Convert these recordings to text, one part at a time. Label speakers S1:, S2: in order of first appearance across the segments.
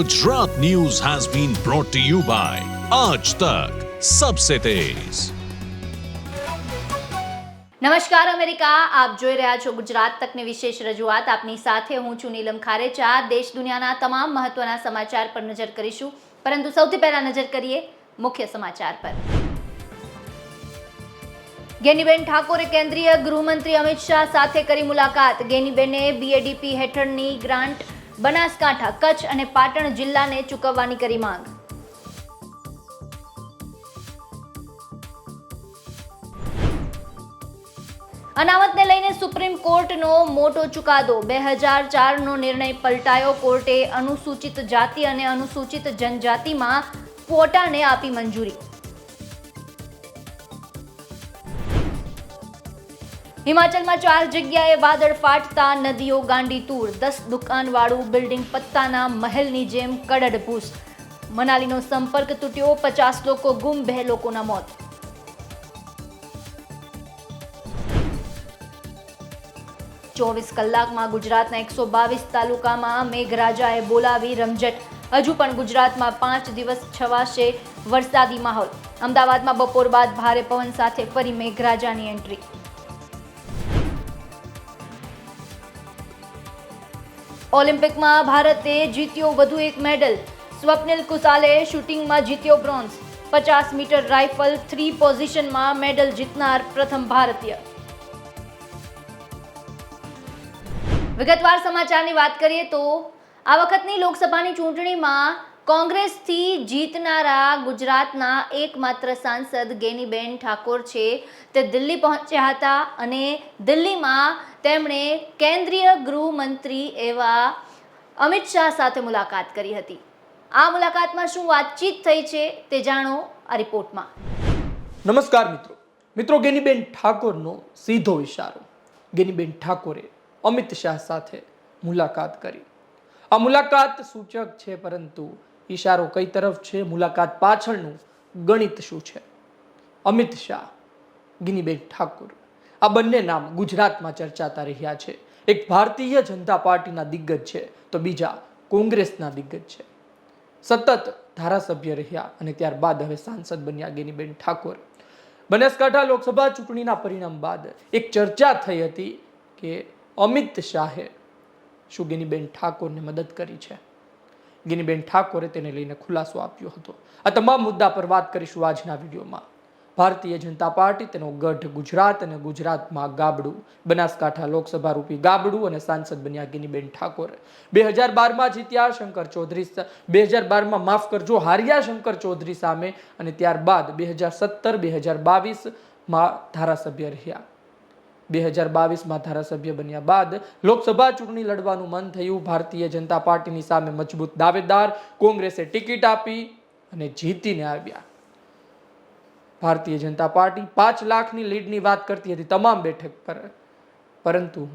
S1: Gujarat News has been brought to you by Aaj Tak Sabse Tez.
S2: નમસ્કાર America આપ જોઈ રહ્યા છો ગુજરાત તકની વિશેષ રજૂઆત આપની સાથે હું છું નીલમ ખારેચા દેશ દુનિયાના તમામ મહત્વના સમાચાર પર નજર કરીશું પરંતુ સૌથી પહેલા નજર કરીએ મુખ્ય સમાચાર પર ગેનીબેન ઠાકોરે કેન્દ્રીય ગૃહમંત્રી અમિત શાહ સાથે કરી મુલાકાત ગેનીબેને બીએડીપી હેઠળની ગ્રાન્ટ બનાસકાંઠા, કચ્છ અને પાટણ જિલ્લાને ચૂકવવાની કરી માંગ. અનામતને લઈને સુપ્રીમ કોર્ટનો મોટો ચુકાદો. બે હજાર ચારનો નિર્ણય પલટાયો કોર્ટે અનુસૂચિત જાતિ અને અનુસૂચિત જનજાતિમાં ક્વોટાને આપી મંજૂરી. હિમાચલમાં ચાર જગ્યાએ વાદળ ફાટતા નદીઓ ગાંડી તૂર. દસ દુકાનવાળું બિલ્ડિંગ પત્તાના મહેલની જેમ કડડભૂસ મનાલીનો સંપર્ક તૂટ્યો, પચાસ લોકો ગુમ, બે લોકોના મોત. ચોવીસ કલાકમાં ગુજરાતના એકસો બાવીસ તાલુકામાં મેઘરાજાએ બોલાવી રમઝટ. હજુ પણ ગુજરાતમાં પાંચ દિવસ છવાશે વરસાદી માહોલ. અમદાવાદમાં બપોર બાદ ભારે પવન સાથે ફરી મેઘરાજાની એન્ટ્રી. ઓલિમ્પિકમાં ભારતે જીત્યો વધુ એક મેડલ. સ્વપ્નિલ કુસાલે શૂટિંગમાં જીત્યો બ્રોન્ઝ. પચાસ મીટર રાઇફલ થ્રી પોઝિશનમાં મેડલ જીતનાર પ્રથમ ભારતીય. વિગતવાર સમાચારની વાત કરીએ તો, આ વખતની લોકસભાની ચૂંટણીમાં કોંગ્રેસથી જીતનારા ગુજરાતના એકમાત્ર સાંસદ ગેનીબેન ઠાકોર છે. તે દિલ્હી પહોંચ્યા હતા અને દિલ્હીમાં તેમણે કેન્દ્રીય ગૃહમંત્રી એવા અમિત શાહ સાથે મુલાકાત કરી હતી. આ મુલાકાતમાં શું વાતચીત થઈ છે તે જાણો આ રિપોર્ટમાં.
S3: નમસ્કાર મિત્રો. મિત્રો, ગેનીબેન ઠાકોરનો સીધો ઇશારો. ગેનીબેન ઠાકોરે અમિત શાહ સાથે મુલાકાત કરી. આ મુલાકાત સૂચક છે, પરંતુ ઈશારો કઈ તરફ છે? મુલાકાત પાછળનું ગણિત શું છે? અમિત શાહ, ગિનીબેન ઠાકોર. આ બંને નામ ગુજરાતમાં ચર્ચાતા રહ્યા છે. એક ભારતીય જનતા પાર્ટીના દિગ્ગજ છે તો બીજા કોંગ્રેસના દિગ્ગજ છે. સતત ધારાસભ્ય રહ્યા અને ત્યારબાદ હવે સાંસદ બન્યા ગેનીબેન ઠાકોર. બનાસકાંઠા લોકસભા ચૂંટણીના પરિણામ બાદ એક ચર્ચા થઈ હતી કે અમિત શાહે શું ગિનીબેન ઠાકોરને મદદ કરી છે? ગિનીબેન ઠાકોરે તેને લઈને ખુલાસો આપ્યો હતો. આ તમામ મુદ્દા પર વાત કરીશું આજના વિડીયોમાં. ભારતીય જનતા પાર્ટી તેનો ગઢ ગુજરાત અને ગુજરાતમાં ગાબડું. બનાસકાંઠા લોકસભા રૂપી ગાબડું અને સાંસદ બન્યા ગિનીબેન ઠાકોર. બે હજાર બારમાં જીત્યા શંકર ચૌધરી બે હજાર બારમાં માફ કરજો, હાર્યા શંકર ચૌધરી સામે અને ત્યારબાદ બે હજાર સત્તર, બે હજાર બાવીસમાં ધારાસભ્ય રહ્યા. બે હજાર બાવીસમાં ધારાસભ્ય બન્યા બાદ લોકસભા ચૂંટણી લડવાનું મન થયું. ભારતીય જનતા પાર્ટીની સામે મજબૂત દાવેદાર, કોંગ્રેસે ટિકિટ આપી અને જીતીને આવ્યા. ભારતીય જનતા પાર્ટી પાંચ લાખની લીડની વાત કરતી હતી તમામ બેઠક પર. પરંતુ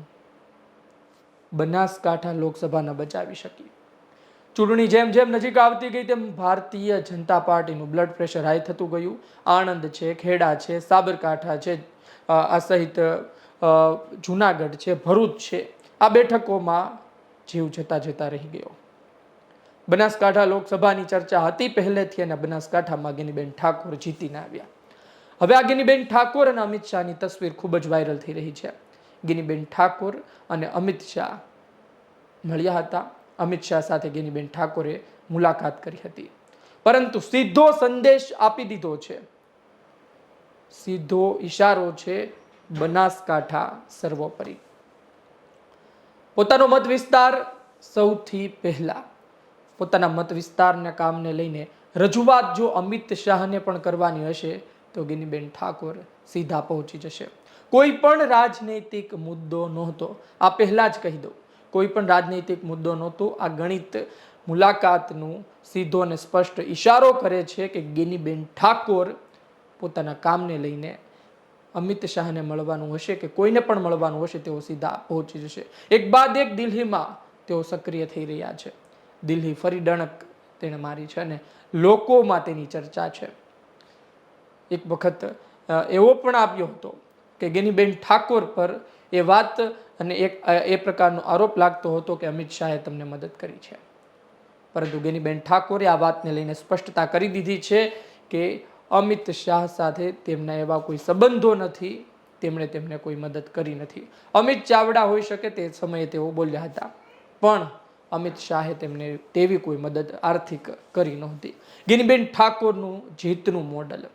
S3: બનાસકાંઠા લોકસભાના બચાવી શકી. ચૂંટણી જેમ જેમ નજીક આવતી ગઈ તેમ ભારતીય જનતા પાર્ટીનું બ્લડ પ્રેશર હાઈ થતું ગયું. આણંદ છે, ખેડા છે, સાબરકાંઠા છે આ સહિત જુનાગઢ છે, ભરૂચ છે, આ બેઠકોમાં જીવ જતા જતા રહી ગયો. બનાસકાંઠા લોકસભાની ચર્ચા હતી પહેલેથી અને બનાસકાંઠામાં ગિનીબેન ઠાકોર જીતીને આવ્યા. હવે આ ઠાકોર અને અમિત શાહની તસવીર ખૂબ જ વાયરલ થઈ રહી છે. ગિનીબેન ઠાકોર અને અમિત શાહ મળ્યા હતા. અમિત શાહ સાથે ગિનીબેન ઠાકોરે મુલાકાત કરી હતી. પરંતુ સીધો સંદેશ આપી દીધો છે. સીધો ઈશારો છે બનાસકાંઠા સર્વોપરી. પોતાનો મત વિસ્તાર સૌથી પહેલા. પોતાના મત વિસ્તારના કામને લઈને રજૂઆત જો અમિત શાહને પણ કરવાની હશે, તો ગિનીબેન ઠાકોર સીધા પહોંચી જશે. કોઈ પણ રાજનૈતિક મુદ્દો નહોતો, આ પહેલા જ કહી દઉં. કોઈ પણ રાજનૈતિક મુદ્દો નહોતો, આ ગણિત મુલાકાતનું સીધો અને સ્પષ્ટ ઈશારો કરે છે કે ગિનીબેન ઠાકોર પોતાના કામને લઈને અમિત શાહને મળવાનું હશે કે કોઈને પણ મળવાનું હશે તેઓ સીધા પહોંચી જશે. એક બાદ એક દિલ્હીમાં તેઓ સક્રિય થઈ રહ્યા છે. દિલ્હી ફરી ડણક તેણે મારી છે અને લોકોમાં તેની ચર્ચા છે. એક વખત એવો પણ આવ્યો હતો કે ગેનીબેન ઠાકોર પર એ વાત અને એક એ પ્રકારનો આરોપ લાગતો હતો કે અમિત શાહે તમને મદદ કરી છે. પરંતુ ગેનીબેન ઠાકોરે આ વાતને લઈને સ્પષ્ટતા કરી દીધી છે કે અમિત શાહ સાથે તેમના એવા કોઈ સંબંધો નથી, તેમણે તેમને કોઈ મદદ કરી નથી. અમિત ચાવડા હોઈ શકે તે સમયે તેઓ બોલ્યા હતા, પણ અમિત શાહે તેમને તેવી કોઈ મદદ આર્થિક કરી નહોતી. ગિનીબેન ઠાકોરનું જીતનું મોડલ,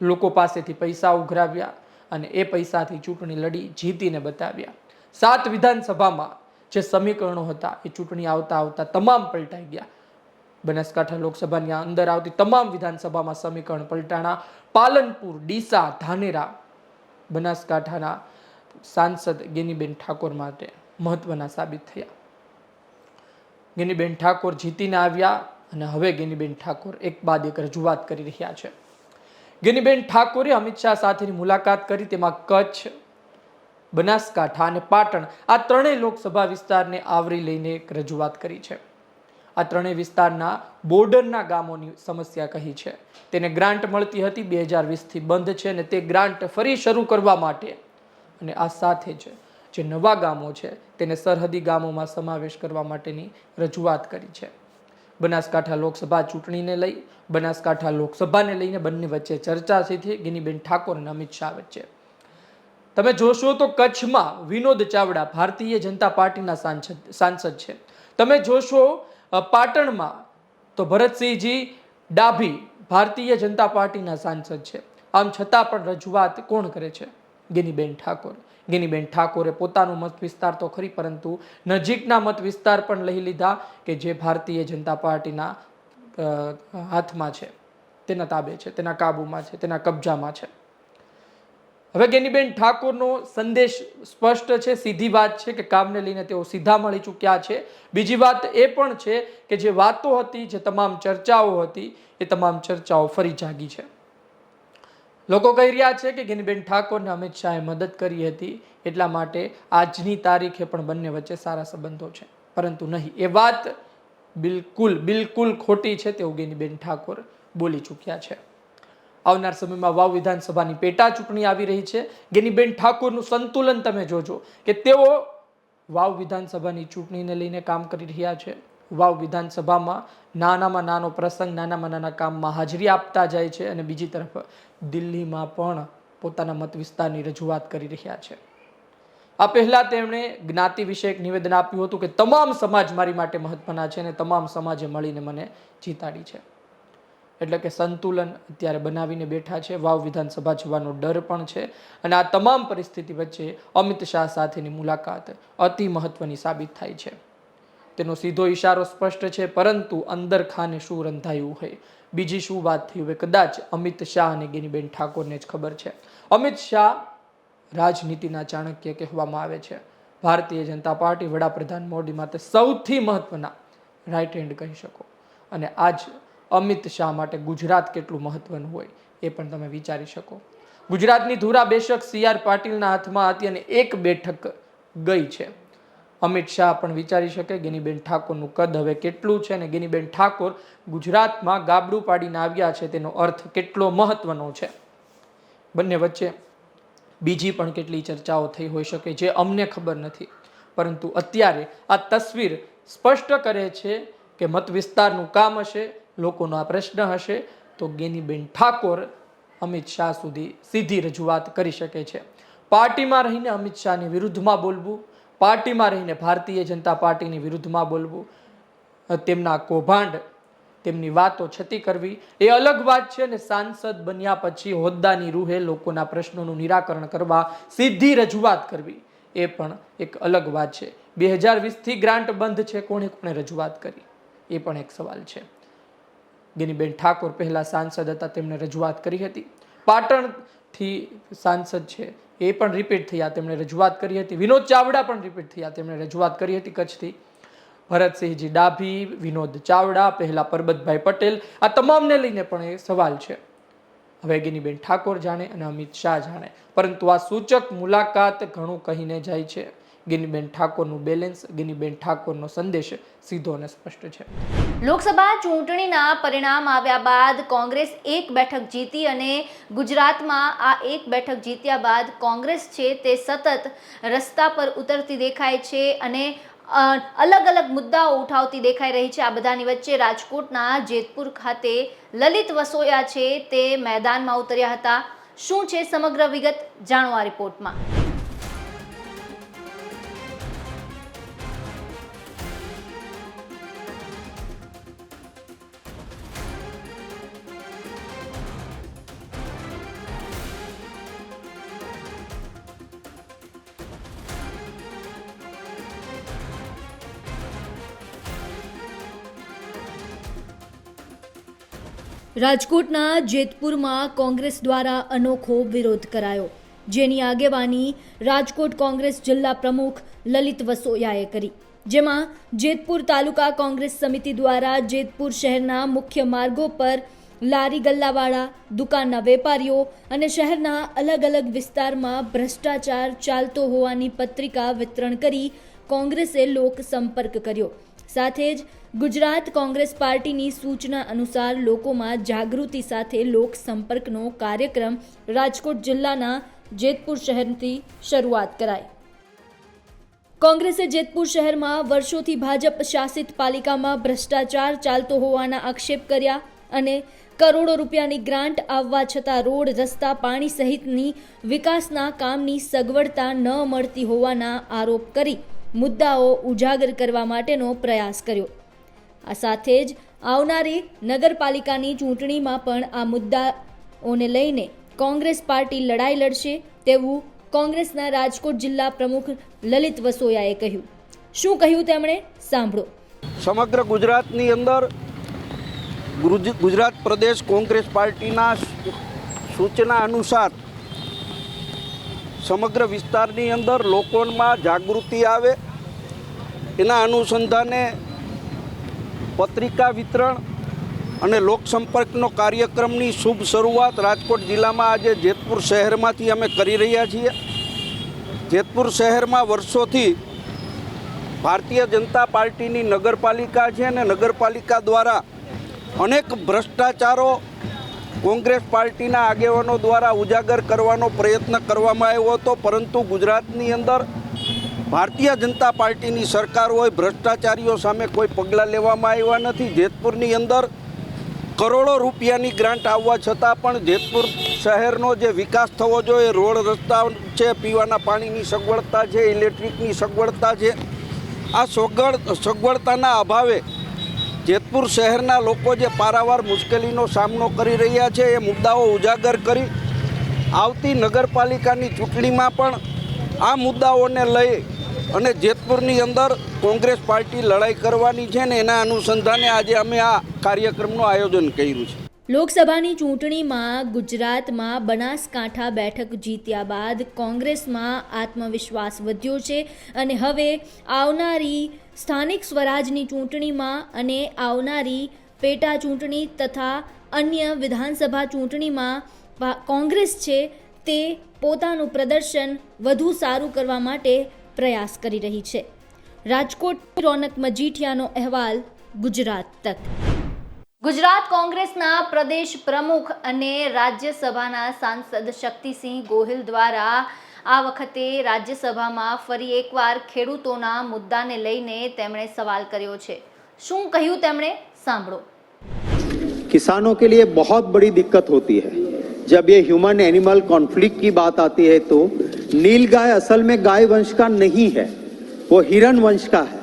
S3: લોકો પાસેથી પૈસા ઉઘરાવ્યા અને એ પૈસાથી ચૂંટણી લડી જીતીને બતાવ્યા. સાત વિધાનસભામાં જે સમીકરણો હતા એ ચૂંટણી આવતા આવતા તમામ પલટાઈ ગયા. બનાસકાંઠા લોકસભાની અંદર આવતી તમામ વિધાનસભામાં સમીકરણ પલટાણા, પાલનપુર, ડીસા, ધાનેરા, બનાસકાંઠાના સાંસદ ગેનીબેન ઠાકોર માટે મહત્વના સાબિત થયા. ગેનીબેન ઠાકોર જીતીને આવ્યા અને હવે ગેનીબેન ઠાકોર એક બાદ એક રજૂઆત કરી રહ્યા છે. ગેનીબેન ઠાકોરે અમિત શાહ સાથેની મુલાકાત કરી, તેમાં કચ્છ, બનાસકાંઠા અને પાટણ આ ત્રણેય લોકસભા વિસ્તારને આવરી લઈને એક રજૂઆત કરી છે. આ ત્રણેય વિસ્તારના બોર્ડરના ગામોની સમસ્યા કહી છે. તેને ગ્રાન્ટ મળતી હતી બે હજાર વીસથી બંધ છે અને તે ગ્રાન્ટ ફરી શરૂ કરવા માટે અને આ સાથે જ જે નવા ગામો છે તેને સરહદી ગામોમાં સમાવેશ કરવા માટેની રજૂઆત કરી છે. બનાસકાંઠા લોકસભા ચૂંટણીને લઈ, બનાસકાંઠા લોકસભાને લઈને બંને વચ્ચે ચર્ચા થઈ હતી ગિનીબેન ઠાકોર અને અમિત શાહ વચ્ચે. તમે જોશો તો કચ્છમાં વિનોદ ચાવડા ભારતીય જનતા પાર્ટીના સાંસદ સાંસદ છે. તમે જોશો પાટણમાં તો ભરતસિંહજી ડાભી ભારતીય જનતા પાર્ટીના સાંસદ છે. આમ છતાં પણ રજૂઆત કોણ કરે છે? ગિનીબેન ઠાકોર. ગિનીબેન ઠાકોરે પોતાનું મત વિસ્તાર તો ખરી, પરંતુ નજીકના મત વિસ્તાર પણ લઈ લીધા કે જે ભારતીય જનતા પાર્ટીના હાથમાં છે. તેના તાબે છે, તેના કાબુમાં છે, તેના કબજામાં છે. હવે ગેનીબેન ઠાકોરનો સંદેશ સ્પષ્ટ છે, સીધી વાત છે કે કામને લઈને તેઓ સીધા મળી ચૂક્યા છે. બીજી વાત એ પણ છે કે જે વાતો હતી, જે તમામ ચર્ચાઓ હતી, એ તમામ ચર્ચાઓ ફરી જાગી છે. લોકો કહી રહ્યા છે કે ગેનીબેન ઠાકોરને અમિત શાહે મદદ કરી હતી, એટલા માટે આજની તારીખે પણ બંને વચ્ચે સારા સંબંધો છે. પરંતુ નહીં, એ વાત બિલકુલ બિલકુલ ખોટી છે, તેવું ગેનીબેન ઠાકોર બોલી ચૂક્યા છે. આવનાર સમયમાં વાવ વિધાનસભાની પેટા ચૂંટણી આવી રહી છે. ગેનીબેન ઠાકોરનું સંતુલન તમે જોજો કે તેઓ વાવ વિધાનસભાની ચૂંટણીને લઈને કામ કરી રહ્યા છે. વાવ વિધાનસભામાં નાનામાં નાનો પ્રસંગ, નાનામાં નાના કામમાં હાજરી આપતા જાય છે અને બીજી તરફ દિલ્હીમાં પણ પોતાના મત વિસ્તારની રજૂઆત કરી રહ્યા છે. આ પહેલાં તેમણે જ્ઞાતિ વિશે એક નિવેદન આપ્યું હતું કે તમામ સમાજ મારી માટે મહત્વના છે અને તમામ સમાજે મળીને મને જીતાડી છે. એટલે કે સંતુલન અત્યારે બનાવીને બેઠા છે. વાવ વિધાનસભા જવાનો ડર પણ છે. અને આ તમામ પરિસ્થિતિ વચ્ચે અમિત શાહ સાથેની મુલાકાત અતિ મહત્વની સાબિત થાય છે. તેનો સીધો ઈશારો સ્પષ્ટ છે, પરંતુ અંદર ખાને શું રંધાયું હોય? બીજી શું વાત થઈ હોય? કદાચ અમિત શાહ અને ગેનીબેન ઠાકોરને જ ખબર છે. અમિત શાહ રાજનીતિના ચાણક્ય કહેવામાં આવે છે. ભારતીય જનતા પાર્ટી વડાપ્રધાન મોદી માટે સૌથી મહત્વના રાઇટ હેન્ડ કહી શકો. અને આજ અમિત શાહ માટે ગુજરાત કેટલું મહત્વનું હોય એ પણ તમે વિચારી શકો. ગુજરાતની ધુરા બેશક સી આર પાટીલના હાથમાં હતી અને એક બેઠક ગઈ છે. અમિત શાહ પણ વિચારી શકે ગિનીબેન ઠાકોરનું કદ હવે કેટલું છે અને ગિનીબેન ઠાકોર ગુજરાતમાં ગાબડું પાડીને આવ્યા છે તેનો અર્થ કેટલો મહત્વનો છે? બંને વચ્ચે બીજી પણ કેટલી ચર્ચાઓ થઈ હોઈ શકે જે અમને ખબર નથી. પરંતુ અત્યારે આ તસવીર સ્પષ્ટ કરે છે કે મત વિસ્તારનું કામ હશે લોકોનો આ પ્રશ્ન હશે, તો ગેનીબેન ઠાકોર અમિત શાહ સુધી સીધી રજૂઆત કરી શકે છે. પાર્ટીમાં રહીને અમિત શાહની વિરુદ્ધમાં બોલવું, પાર્ટીમાં રહીને ભારતીય જનતા પાર્ટીની વિરુદ્ધમાં બોલવું, તેમના કૌભાંડ, તેમની વાતો છતી કરવી, એ અલગ વાત છે ને સાંસદ બન્યા પછી હોદ્દાની રૂહે લોકોના પ્રશ્નોનું નિરાકરણ કરવા સીધી રજૂઆત કરવી, એ પણ એક અલગ વાત છે. બે હજાર વીસથી ગ્રાન્ટ બંધ છે, કોણે કોણે રજૂઆત કરી? એ પણ એક સવાલ છે. ગેનીબેન ઠાકોર પહેલાં સાંસદ હતા, તેમણે રજૂઆત કરી હતી. પાટણથી સાંસદ છે એ પણ રિપીટ થયા, તેમણે રજૂઆત કરી હતી. વિનોદ ચાવડા પણ રિપીટ થયા, તેમણે રજૂઆત કરી હતી કચ્છથી. ભરતસિંહજી ડાભી, વિનોદ ચાવડા, પહેલા પરબતભાઈ પટેલ, આ તમામને લઈને પણ એ સવાલ છે. હવે ગિનીબેન ઠાકોર જાણે અને અમિત શાહ જાણે. પરંતુ આ સૂચક મુલાકાત ઘણું કહીને જાય છે. ગિનીબેન ઠાકોરનું બેલેન્સ, ગિનીબેન ઠાકોરનો સંદેશ સીધો અને સ્પષ્ટ છે.
S2: લોકસભા ચૂંટણીના પરિણામ આવ્યા બાદ કોંગ્રેસ એક બેઠક જીતી અને ગુજરાતમાં આ એક બેઠક જીત્યા બાદ કોંગ્રેસ છે તે સતત રસ્તા પર ઉતરતી દેખાય છે અને અલગ અલગ મુદ્દાઓ ઉઠાવતી દેખાઈ રહી છે. આ બધાની વચ્ચે રાજકોટના જેતપુર ખાતે લલિત વસોયા છે તે મેદાનમાં ઉતર્યા હતા. શું છે સમગ્ર વિગત? જાણો આ રિપોર્ટમાં. રાજકોટના જેતપુરમાં કોંગ્રેસ દ્વારા અનોખો વિરોધ કરાયો. જેની આગેવાની રાજકોટ કોંગ્રેસ જિલ્લા પ્રમુખ લલિત વસોયાએ કરી. જેમાં જેતપુર તાલુકા કોંગ્રેસ સમિતિ દ્વારા જેતપુર શહેરના મુખ્ય માર્ગો પર લારી ગલ્લાવાળા, દુકાનના વેપારીઓ અને શહેરના અલગ અલગ વિસ્તારમાં ભ્રષ્ટાચાર ચાલતો હોવાની પત્રિકા વિતરણ કરી કોંગ્રેસે લોક સંપર્ક કર્યો. સાથે જ ગુજરાત કોંગ્રેસ પાર્ટીની સૂચના અનુસાર લોકોમાં જાગૃતિ સાથે લોક સંપર્કનો કાર્યક્રમ રાજકોટ જિલ્લાના જેતપુર શહેરથી શરૂઆત કરાઈ. કોંગ્રેસે જેતપુર શહેરમાં વર્ષોથી ભાજપ શાસિત પાલિકામાં ભ્રષ્ટાચાર ચાલતો હોવાના આક્ષેપ કર્યા અને કરોડો રૂપિયાની ગ્રાન્ટ આવવા છતાં રોડ, રસ્તા, પાણી સહિતની વિકાસના કામની સગવડતા ન મળતી હોવાના આરોપ કરી. મુદ્દાઓ ઉજાગર કરવા માટેનો પ્રયાસ કર્યો. આ સાથે જ આવનારી નગરપાલિકાની ચૂંટણીમાં પણ આ મુદ્દાઓને લઈને કોંગ્રેસ પાર્ટી લડાઈ લડશે તેવું કોંગ્રેસના રાજકોટ જિલ્લા પ્રમુખ લલિત વસોયાએ કહ્યું. શું કહ્યું તેમણે? સાંભળો.
S4: સમગ્ર ગુજરાતની અંદર ગુજરાત પ્રદેશ કોંગ્રેસ પાર્ટીના સૂચના અનુસાર સમગ્ર વિસ્તારની અંદર લોકોમાં જાગૃતિ આવે. એના અનુસંધાને પત્રિકા વિતરણ અને લોકસંપર્કનો કાર્યક્રમની શુભ શરૂઆત રાજકોટ જિલ્લામાં આજે જેતપુર શહેરમાંથી અમે કરી રહ્યા છીએ. જેતપુર શહેરમાં વર્ષોથી ભારતીય જનતા પાર્ટીની નગરપાલિકા છે અને નગરપાલિકા દ્વારા અનેક ભ્રષ્ટાચારો કોંગ્રેસ પાર્ટીના આગેવાનો દ્વારા ઉજાગર કરવાનો પ્રયત્ન કરવામાં આવ્યો હતો, પરંતુ ગુજરાતની અંદર ભારતીય જનતા પાર્ટીની સરકાર હોય, ભ્રષ્ટાચારીઓ સામે કોઈ પગલાં લેવામાં આવ્યા નથી. જેતપુરની અંદર કરોડો રૂપિયાની ગ્રાન્ટ આવવા છતાં પણ જેતપુર શહેરનો જે વિકાસ થવો જોઈએ, રોડ રસ્તા છે, પીવાના પાણીની સગવડતા છે, ઇલેક્ટ્રિકની સગવડતા છે, આ સગવડ, સગવડતાના અભાવે જેતપુર શહેરના લોકો જે પારાવાર મુશ્કેલીનો સામનો કરી રહ્યા છે, એ મુદ્દાઓ ઉજાગર કરી આવતી નગરપાલિકાની ચૂંટણીમાં પણ આ મુદ્દાઓને લઈ અને જેતપુરની અંદર કોંગ્રેસ પાર્ટી લડાઈ કરવાની છે ને એના અનુસંધાને આજે અમે આ કાર્યક્રમનું આયોજન કર્યું છે.
S2: લોકસભાની ચૂંટણીમાં ગુજરાતમાં બનાસકાંઠા બેઠક જીત્યા બાદ કોંગ્રેસમાં આત્મવિશ્વાસ વધ્યો છે અને હવે આવનારી સ્થાનિક સ્વરાજની ચૂંટણીમાં અને આવનારી પેટા ચૂંટણી તથા અન્ય વિધાનસભા ચૂંટણીમાં કોંગ્રેસ છે તે પોતાનું પ્રદર્શન વધુ સારું કરવા માટે પ્રયાસ કરી રહી છે. રાજકોટ રોનક મજીઠિયાનો અહેવાલ, ગુજરાત તક. ગુજરાત કોંગ્રેસના પ્રદેશ પ્રમુખ અને રાજ્યસભાના સાંસદ શક્તિસિંહ ગોહિલ દ્વારા આ વખતે રાજ્યસભામાં ફરી એકવાર ખેડૂતોના મુદ્દાને લઈને તેમણે સવાલ કર્યો છે શું કહ્યું તેમણે સાંભળો
S5: किसानों के लिए बहुत बड़ी दिक्कत होती है जब ये ह्यूमन एनिमल कॉन्फ्लिक्ट की बात आती है तो नील गाय असल में गाय वंश का नहीं है वो हिरण वंश का है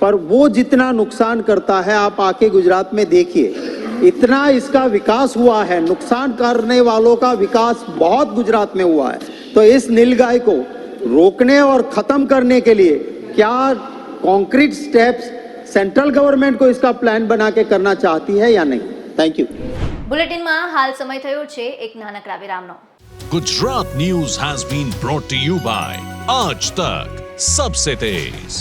S5: पर वो जितना नुकसान करता है आप आके गुजरात में देखिए इतना इसका विकास हुआ है नुकसान करने वालों का विकास बहुत गुजरात में हुआ है तो इस नीलगाय को रोकने और खत्म करने के लिए क्या कॉन्क्रीट स्टेप्स सेंट्रल गवर्नमेंट को इसका प्लान बना के करना चाहती है या नहीं थैंक यू
S2: બુલેટિનમાં હાલ સમય થયો છે એક નાનકડા વિરામનો
S1: Gujarat News has been brought to you by Aaj Tak Sabse Tez.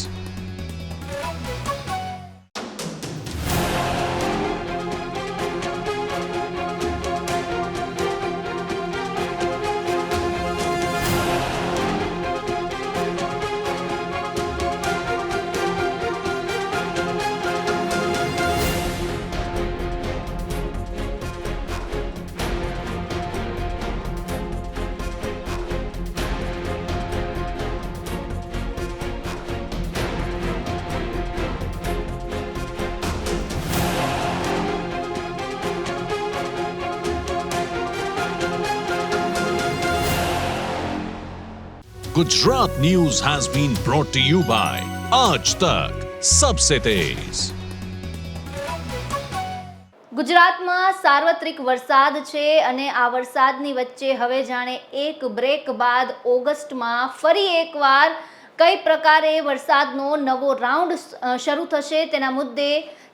S1: Gujarat news has been brought to you Aaj Tak Sabse Tez.
S2: ગુજરાતમાં સાર્વત્રિક વરસાદ છે અને આ વરસાદની વચ્ચે હવે જાણે એક બ્રેક બાદ ઓગસ્ટમાં ફરી એકવાર કઈ પ્રકારે વરસાદનો નવો રાઉન્ડ શરૂ થશે તેના મુદ્દે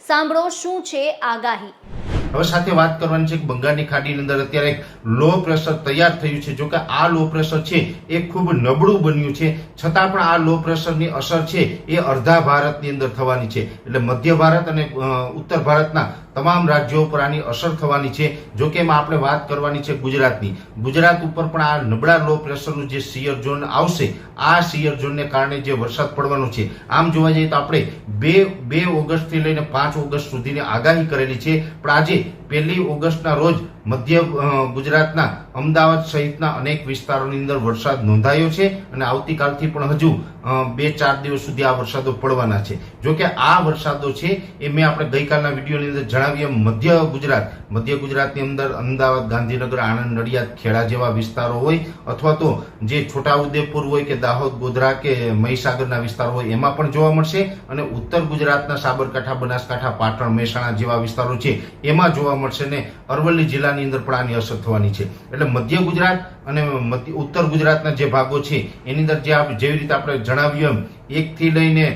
S2: સાંભળો શું છે આગાહી
S6: હવે સાથે વાત કરવાની છે કે બંગાળની ખાડીની અંદર અત્યારે લો પ્રેશર તૈયાર થયું છે. જો કે આ લો પ્રેશર છે એ ખૂબ નબળું બન્યું છે. છતાં પણ આ લો પ્રેશરની અસર છે એ અડધા ભારતની અંદર થવાની છે. એટલે મધ્ય ભારત અને ઉત્તર ભારતના તમામ રાજ્યો ઉપર આની અસર થવાની છે. જો કે એમાં આપણે વાત કરવાની છે ગુજરાતની. ગુજરાત ઉપર પણ આ નબળા લો પ્રેશરનું જે સિયર ઝોન આવશે, આ સિયર ઝોનને કારણે જે વરસાદ પડવાનો છે. આમ જોવા જઈએ તો આપણે બે બે ઓગસ્ટથી લઈને પાંચ ઓગસ્ટ સુધીની આગાહી કરેલી છે. પણ આજે પહેલી ઓગસ્ટના રોજ મધ્ય ગુજરાતના અમદાવાદ સહિતના અનેક વિસ્તારોની અંદર વરસાદ નોંધાયો છે અને આવતીકાલથી પણ હજુ બે ચાર દિવસ સુધી આ વરસાદો પડવાના છે. જો કે આ વરસાદો છે એ મેં આપણે ગઈકાલના વિડીયોની અંદર જણાવ્યું મધ્ય ગુજરાત, મધ્ય ગુજરાતની અંદર અમદાવાદ, ગાંધીનગર, આણંદ, નડિયાદ, ખેડા જેવા વિસ્તારો હોય અથવા તો જે છોટાઉદેપુર હોય કે દાહોદ, ગોધરા કે મહીસાગરના વિસ્તારો હોય એમાં પણ જોવા મળશે અને ઉત્તર ગુજરાતના સાબરકાંઠા, બનાસકાંઠા, પાટણ, મહેસાણા જેવા વિસ્તારો છે એમાં જોવા મળશે ને અરવલ્લી જિલ્લાની અંદર પણ આની અસર થવાની છે. એટલે મધ્ય ગુજરાત અને ઉત્તર ગુજરાતના જે ભાગો છે, એની અંદર જે જેવી રીતે આપણે જણાવ્યું એમ, એકથી લઈને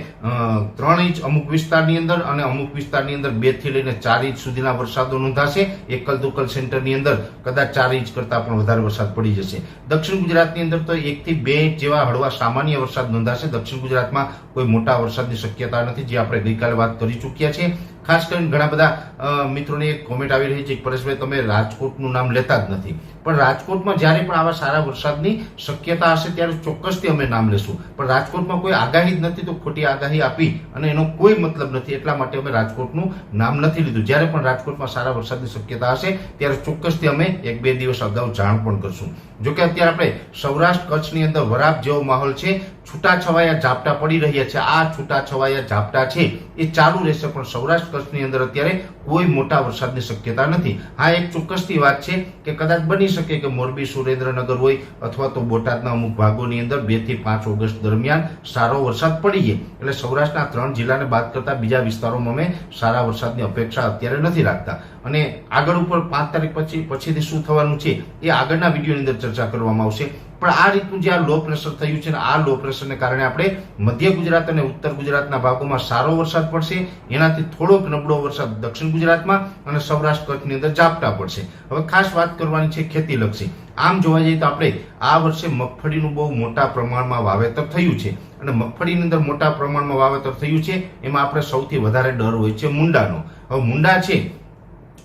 S6: ત્રણ ઇંચ અમુક વિસ્તારની અંદર અને અમુક વિસ્તારની અંદર બેથી લઈને ચાર ઇંચ સુધીના વરસાદો નોંધાશે. એકલ દુકલ સેન્ટરની અંદર કદાચ ચાર ઇંચ કરતા પણ વધારે વરસાદ પડી જશે. દક્ષિણ ગુજરાતની અંદર તો એકથી બે ઇંચ જેવા હળવા સામાન્ય વરસાદ નોંધાશે. દક્ષિણ ગુજરાતમાં કોઈ મોટા વરસાદની શક્યતા નથી, જે આપણે ગઈકાલે વાત કરી ચૂક્યા છે. ખાસ કરીને ઘણા બધા મિત્રોને એક કોમેન્ટ આવી રહી છે કે પરેશભાઈ તમે રાજકોટનું નામ લેતા જ નથી. પણ રાજકોટમાં જ્યારે પણ આવા સારા વરસાદની શક્યતા હશે ત્યારે ચોક્કસથી અમે નામ લેશું. પણ રાજકોટમાં કોઈ આગાહી જ નથી, તો ખોટી આગાહી આપી અને એનો કોઈ મતલબ નથી. એટલા માટે અમે રાજકોટનું નામ નથી લીધું. જ્યારે પણ રાજકોટમાં સારા વરસાદની શક્યતા હશે, ત્યારે ચોક્કસથી અમે એક બે દિવસ અગાઉ જાણ પણ કરશું. જોકે અત્યારે આપણે સૌરાષ્ટ્ર કચ્છની અંદર વરાપ જેવો માહોલ છે છૂટાછવાયા ઝાપટા પડી રહ્યા છે. આ છૂટાછવાયા ઝાપટા છે એ ચાલુ રહેશે, પણ સૌરાષ્ટ્ર કચ્છની અંદર અત્યારે કોઈ મોટા વરસાદની શક્યતા નથી. હા, એક ચોક્કસથી વાત છે કે કદાચ બની શકે કે મોરબી, સુરેન્દ્રનગર હોય અથવા તો બોટાદના અમુક ભાગોની અંદર બેથી પાંચ ઓગસ્ટ દરમિયાન સારો વરસાદ પડી જાય. એટલે સૌરાષ્ટ્રના ત્રણ જિલ્લાને બાદ કરતા બીજા વિસ્તારોમાં અમે સારા વરસાદની અપેક્ષા અત્યારે નથી રાખતા. અને આગળ ઉપર પાંચ તારીખ પછી, પછીથી શું થવાનું છે એ આગળના વિડીયોની અંદર ચર્ચા કરવામાં આવશે. પણ આ રીતનું જે આ લો પ્રેશર થયું છે આ લો પ્રેશરને કારણે આપણે મધ્ય ગુજરાત અને ઉત્તર ગુજરાતના ભાગોમાં સારો વરસાદ પડશે. એનાથી થોડોક નબળો વરસાદ દક્ષિણ ગુજરાતમાં અને સૌરાષ્ટ્ર કચ્છની અંદર ઝાપટા પડશે. હવે ખાસ વાત કરવાની છે ખેતીલક્ષી. આમ જોવા જઈએ તો આપણે આ વર્ષે મગફળીનું બહુ મોટા પ્રમાણમાં વાવેતર થયું છે. અને મગફળીની અંદર મોટા પ્રમાણમાં વાવેતર થયું છે, એમાં આપણે સૌથી વધારે ડર હોય છે મુંડાનો. હવે મુંડા છે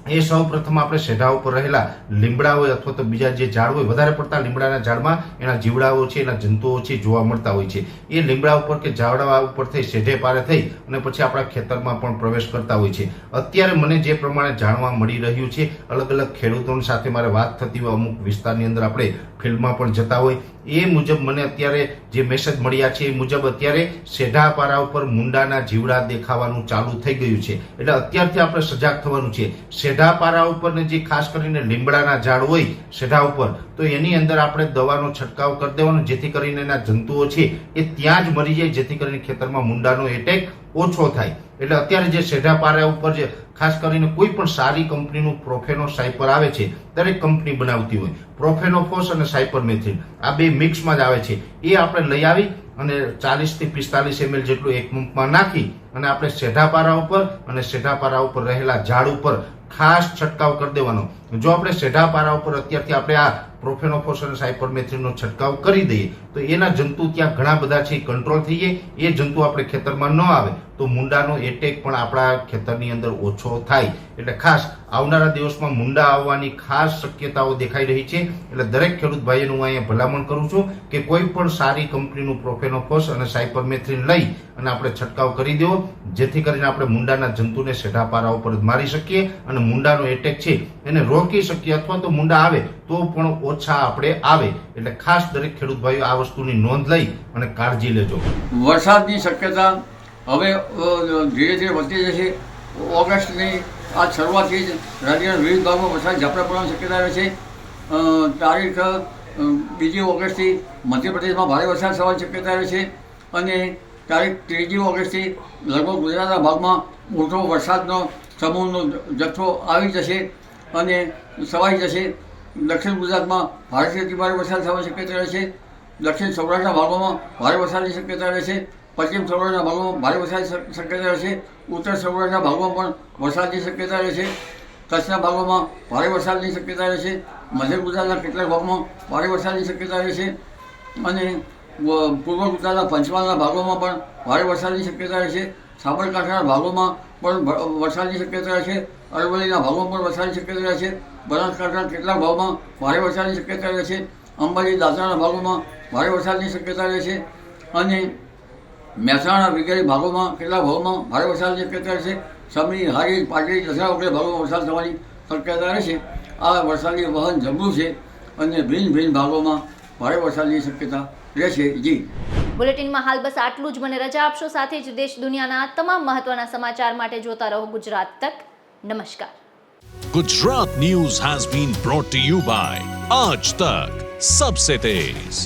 S6: એ સૌ પ્રથમ આપણે શેઢા ઉપર રહેલા લીમડા હોય અથવા તો બીજા જે ઝાડ હોય, વધારે પડતા લીમડાના ઝાડમાં એના જીવડાઓ છે, એના જંતુઓ છે જોવા મળતા હોય છે. એ લીમડા ઉપર કે ઝાડવા ઉપર થઈ શેઢે પારે થઈ અને પછી આપણા ખેતરમાં પણ પ્રવેશ કરતા હોય છે. અત્યારે મને જે પ્રમાણે જાણવા મળી રહ્યું છે અલગ અલગ ખેડૂતોની સાથે મારે વાત થતી હોય, અમુક વિસ્તારની અંદર આપણે ફિલ્ડમાં પણ જતા હોય. એ મુજબ મને અત્યારે જે મેસેજ મળ્યા છે એ મુજબ અત્યારે સેઢાપારા ઉપર મુંડાના જીવડા દેખાવાનું ચાલુ થઈ ગયું છે. એટલે અત્યારથી આપણે સજાગ થવાનું છે. સેઢાપારા ઉપર ને જે ખાસ કરીને લીમડાના ઝાડ હોય શેઢા ઉપર, તો એની અંદર આપણે દવાનો છંટકાવ કરી દેવાનો, જેથી કરીને એના જંતુઓ છે એ ત્યાં જ મરી જાય, જેથી કરીને ખેતરમાં મુંડાનો એટેક ઓછો થાય. એટલે અત્યારે જે સેઢા પારા ઉપર જે ખાસ કરીને કોઈ પણ સારી કંપનીનું પ્રોફેનો સાયપર આવે છે, દરેક કંપની બનાવતી હોય. પ્રોફેનોફોસ અને સાયપરમેથિન આ બે મિક્સમાં જ આવે છે. એ આપણે લઈ આવી અને ચાલીસથી પિસ્તાલીસ એમએલ જેટલું એક પંપમાં નાખી અને આપણે શેઢા પારા ઉપર અને શેઢા પારા ઉપર રહેલા ઝાડ ઉપર ખાસ છંટકાવ કરી દેવાનો. જો આપણે શેઢા પારા ઉપર અત્યારથી આપણે આ પ્રોફેનોફોસ અને સાયપરમેથ્રિનનો છંટકાવ કરી દઈએ, તો એના જંતુ ત્યાં ઘણા બધા છે, કંટ્રોલ થઈ જાય. એ જંતુ આપણે ખેતરમાં ન આવે. તો મુંડાનો એટેક પણ આપણા ખેતરની અંદર ઓછો થાય. એટલે ખાસ આવનારા દિવસમાં મુંડા આવવાની ખાસ શક્યતાઓ દેખાઈ રહી છે. એટલે દરેક ખેડૂત ભાઈઓને હું અહીંયા ભલામણ કરું છું કે કોઈ પણ સારી કંપનીનું પ્રોફેનોફોસ અને સાયપરમેથ્રિન લઈ અને આપણે છંટકાવ કરી દેવો, જેથી કરીને આપણે મુંડાના જંતુને સેઢા પારા ઉપર મારી શકીએ અને મુંડાનો એટેક છે એને રોકી શકીએ અથવા તો મુંડા આવે તો પણ ઓછા આપણે આવે. એટલે ખાસ દરેક ખેડૂત ભાઈઓ આ વસ્તુની નોંધ લઈ અને કાળજી લેજો.
S7: વરસાદની શક્યતા હવે ધીરે ધીરે વધતી જશે. ઓગસ્ટની આ શરૂઆતથી જ રાજ્યના વિવિધ ભાગમાં વરસાદ ઝાપટા પડવાની શક્યતા રહે છે. તારીખ બીજી ઓગસ્ટથી મધ્યપ્રદેશમાં ભારે વરસાદ થવાની શક્યતા રહે છે. અને તારીખ ત્રીજી ઓગસ્ટથી લગભગ ગુજરાતના ભાગમાં મોટો વરસાદનો સમૂહનો જથ્થો આવી જશે અને સવાઈ જશે. દક્ષિણ ગુજરાતમાં ભારેથી અતિ ભારે વરસાદ થવાની શક્યતા રહે છે. દક્ષિણ સૌરાષ્ટ્રના ભાગોમાં ભારે વરસાદની શક્યતા રહે છે. પશ્ચિમ સૌરાષ્ટ્રના ભાગોમાં ભારે વરસાદની શક્યતા રહેશે. ઉત્તર સૌરાષ્ટ્રના ભાગોમાં પણ વરસાદની શક્યતા રહે છે કચ્છના ભાગોમાં ભારે વરસાદની શક્યતા રહે છે મધ્ય ગુજરાતના કેટલાક ભાગમાં ભારે વરસાદની શક્યતા રહે છે અને પૂર્વ ગુજરાતના પંચમહાલના ભાગોમાં પણ ભારે વરસાદની શક્યતા રહે છે સાબરકાંઠાના ભાગોમાં પણ વરસાદની શક્યતા રહેશે. અરવલ્લીના ભાગોમાં પણ વરસાદની શક્યતા રહેશે. બનાસકાંઠાના કેટલાક ભાગમાં ભારે વરસાદની શક્યતા રહે છે અંબાજી દાદરાના ભાગોમાં ભારે વરસાદની શક્યતા રહે છે અને મહેસાણા વગેરે ભાગોમાં કેટલા ભાગોમાં ભારે વરસાદની શક્યતા રહેશે સમની હારી પાટડી દસરા વગેરે ભાગોમાં વરસાદ થવાની શક્યતા રહેશે આ વરસાદી વહન જબરું છે અને ભિન્ન ભિન્ન ભાગોમાં ભારે વરસાદની શક્યતા રહેશે જી.
S2: બુલેટિનમાં હાલ બસ આટલું જ. મને રજા આપશો સાથે જ દેશ દુનિયાના તમામ મહત્વના સમાચાર માટે જોતા રહો ગુજરાત તક. નમસ્કાર.
S1: Gujarat news has been brought you by Aaj Tak. Sabse Tez